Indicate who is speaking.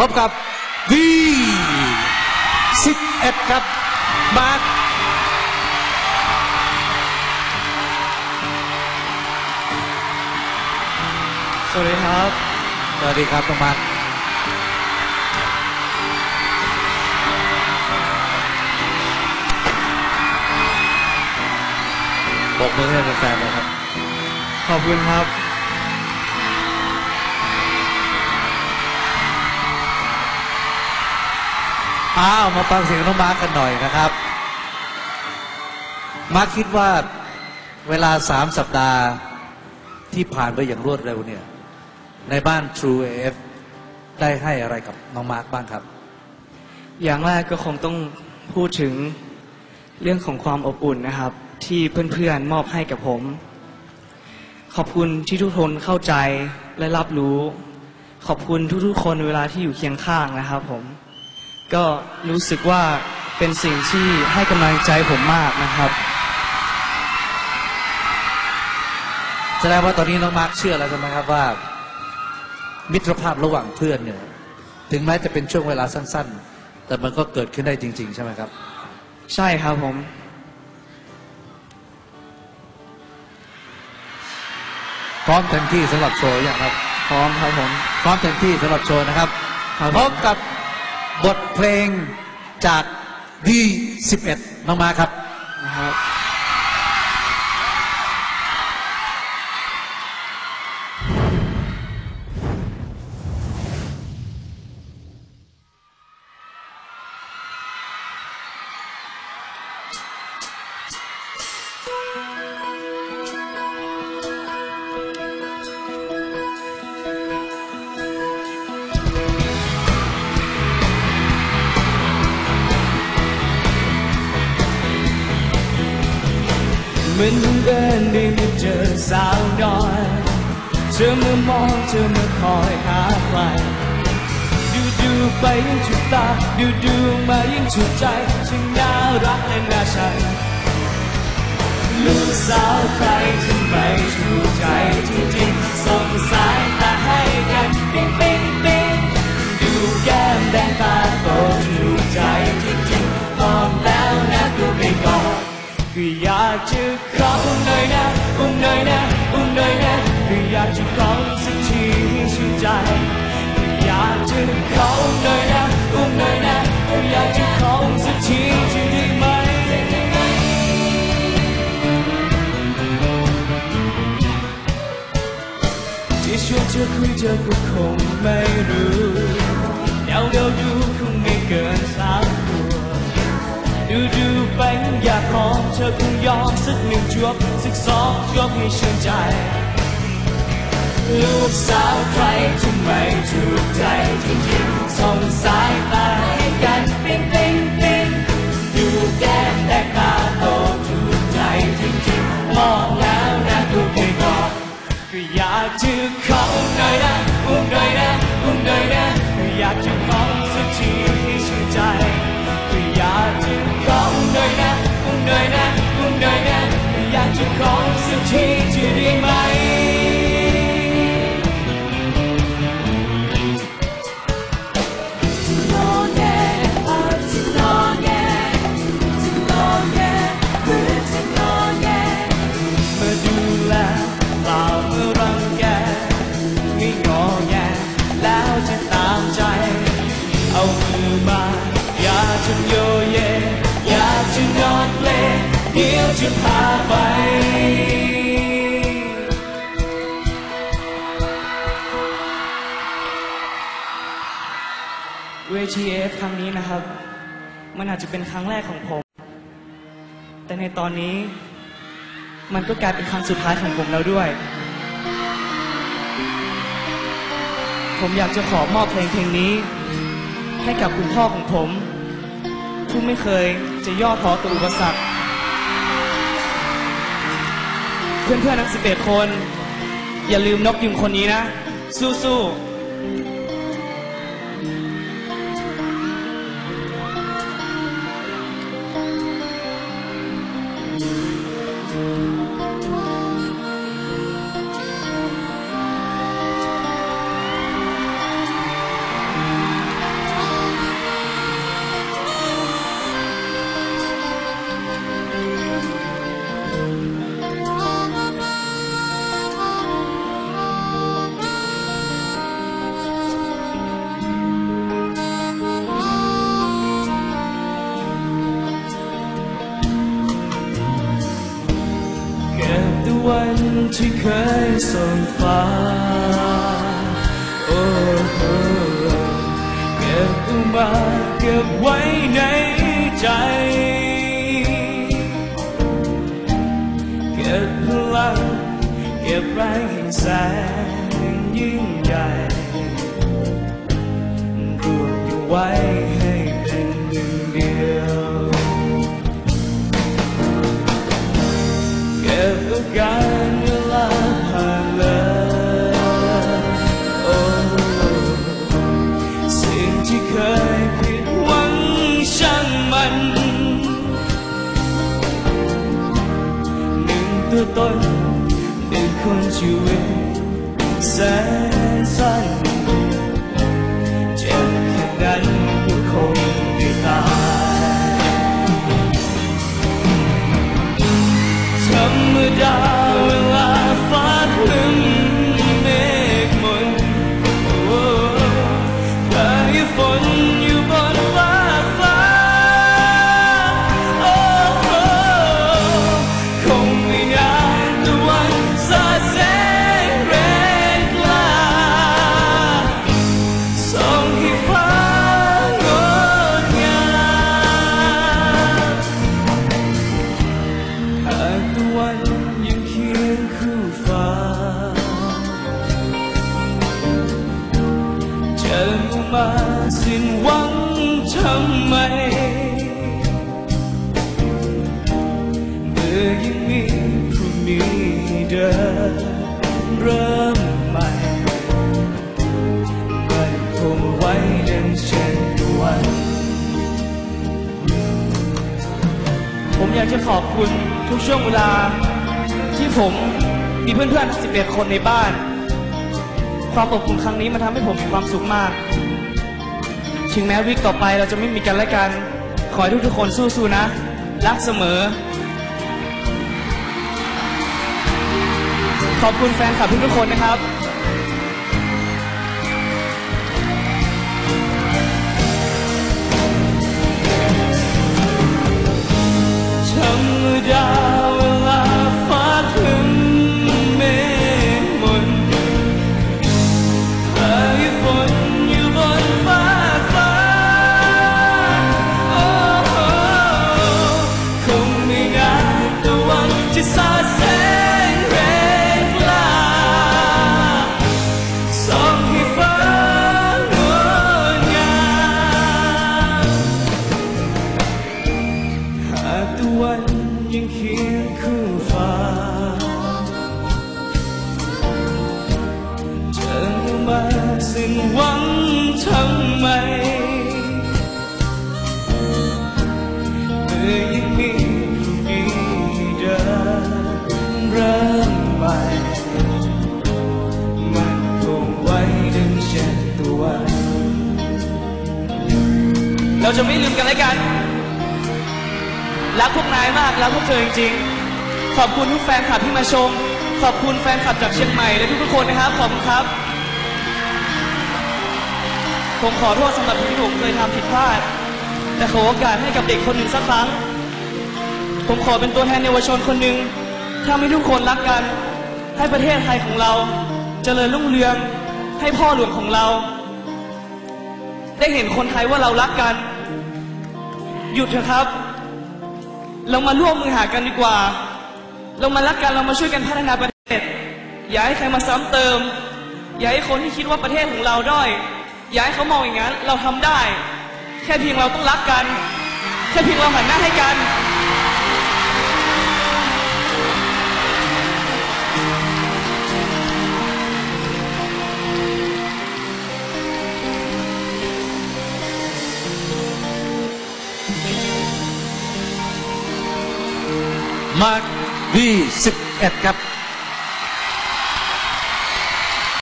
Speaker 1: พบกับ V 11ครับมาร์ค
Speaker 2: สวัสดีครับ
Speaker 1: สวัสดีครับน้องมาร์คบอกมือให้แฟนๆนะครับ
Speaker 2: ขอบคุณครับ
Speaker 1: อ้าวมาฟังเสียงน้องมาร์คกันหน่อยนะครับ มาร์คคิดว่าเวลาสามสัปดาห์ที่ผ่านไปอย่างรวดเร็วเนี่ย ในบ้าน True AF ได้ให้อะไรกับน้องมาร์คบ้างครับ
Speaker 2: อย่างแรกก็คงต้องพูดถึงเรื่องของความอบอุ่นนะครับ ที่เพื่อนๆมอบให้กับผม ขอบคุณที่ทุกคนเข้าใจและรับรู้ ขอบคุณทุกๆคนเวลาที่อยู่เคียงข้างนะครับผม ก็รู้สึกว่าเป็นสิ่งที่ให้กำลังใจผมมากนะครับ
Speaker 1: แสดงว่าตอนนี้น้องมาร์คเชื่อแล้วใช่ไหมครับว่า มิตรภาพระหว่างเพื่อนเนี่ย ถึงแม้จะเป็นช่วงเวลาสั้น ๆ แต่มันก็เกิดขึ้นได้จริง ๆ ใช่ไหมครับ
Speaker 2: ใช่ครับผม
Speaker 1: พร้อมเต็มที่สำหรับโชว์อย่างครับ
Speaker 2: พร้อมครับผม
Speaker 1: พร้อมเต็มที่สำหรับโชว์นะครับ
Speaker 2: ครับ
Speaker 1: พบกับ บทเพลงจาก V11 น้องมาร์คครับ
Speaker 2: นะครับ มือนบังเอิญได้มาเจอสาวน้อย เธอเมามองเธอเมาคอยหาใครดูดูไปยิ่งถูกตาดูดูมายิ่งถูกใจช่างน่ารักและน่าชังลูกสาวใครที่ไม่ถูกใจจริงๆส่งสายตาให้กันปิ๊งปิ๊ากจะขอสักทีให้ชื่นใจ อยากจะขออุ้มหน่อยนะอุ้มหน่อยนะอยากจะขอสักทีจะได้ไหมที่ชวนเธอคุยเธอก็คงไม่รู้เดาเดาดูคงไม่เกินสามตัวดูดูไปอยากขอเธอคงยอมสักหนึ่งจวบสักสองจวบให้ชื่นใจ ลูกสาวใครที่ไม่ถูกใจจริงๆส่งสายตาให้กันปิ๊งปิ๊งปิ๊งดูแก้มแดงตาโตถูกใจจริงๆมองแล้วนะดูไปก่อนก็อยากจะขออุ้มหน่อยนะอุ้มหน่อยนะอุ้มหน่อยนะก็อยากจะขอสักทีให้ชื่นใจก็อยากจะขออุ้มหน่อยนะอุ้มหน่อยนะอุ้มหน่อยนะก็อยากจะขอสักที จะพาไป เวทีเอฟครั้งนี้นะครับ มันอาจจะเป็นครั้งแรกของผม แต่ในตอนนี้ มันก็กลายเป็นครั้งสุดท้ายของผมแล้วด้วย ผมอยากจะขอมอบเพลงเพลงนี้ ให้กับคุณพ่อของผม ผู้ไม่เคยจะย่อท้อต่ออุปสรรค เพื่อนๆทั้ง 11 คน อย่าลืมนกยุงคนนี้นะ สู้ๆ ที่เคยส่งฟ้า โอ้โหเก็บอามาเก็บไว้ในใจ เก็บพลังเก็บแรงแห่งแสนยิ่งใหญ่รวบอยู่ไว้ให้เป็นหนึ่งเดียว เก็บอาการ ดินเริ่มใหม่มันคงไว้ดังเช่นวัน ผมอยากจะขอบคุณทุกช่วงเวลา ที่ผมมีเพื่อนๆ 11 คนในบ้าน ความอบอุ่นครั้งนี้มันทำให้ผมมีความสุขมาก ถึงแม้วิกต่อไปเราจะไม่มีกันและกัน ขอให้ทุกๆคนสู้ๆนะ รักเสมอ ขอบคุณแฟนคลับทุกๆคนนะครับ หวังทำไม เมื่อยังมีพรุ่งนี้เดินเริ่มใหม่ มันคงไว้ดังเช่นตะวันเราจะไม่ลืมกันและกัน รักพวกนายมาก รักพวกเธอจริงๆ ขอบคุณทุกแฟนคลับที่มาชม ขอบคุณแฟนคลับจากเชียงใหม่และทุกๆคนนะครับ ขอบคุณครับ ผมขอโทษสำหรับที่ผมเคยทำผิดพลาด แต่ขอโอกาสให้กับเด็กคนหนึ่งสักครั้ง ผมขอเป็นตัวแทนเยาวชนคนหนึ่งทำให้ทุกคนรักกัน ให้ประเทศไทยของเราเจริญรุ่งเรือง ให้พ่อหลวงของเรา ได้เห็นคนไทยว่าเรารักกัน หยุดเถอะครับ เรามาร่วมมือหากันดีกว่า เรามารักกันเรามาช่วยกันพัฒนาประเทศ อย่าให้ใครมาซ้ำเติม อย่าให้คนที่คิดว่าประเทศของเราด้อย อย่าให้เขามองอย่างนั้น เราทำได้ แค่เพียงเราต้องรักกัน แค่เพียงเราหันหน้าให้กัน
Speaker 1: มาร์ควี11 ครับ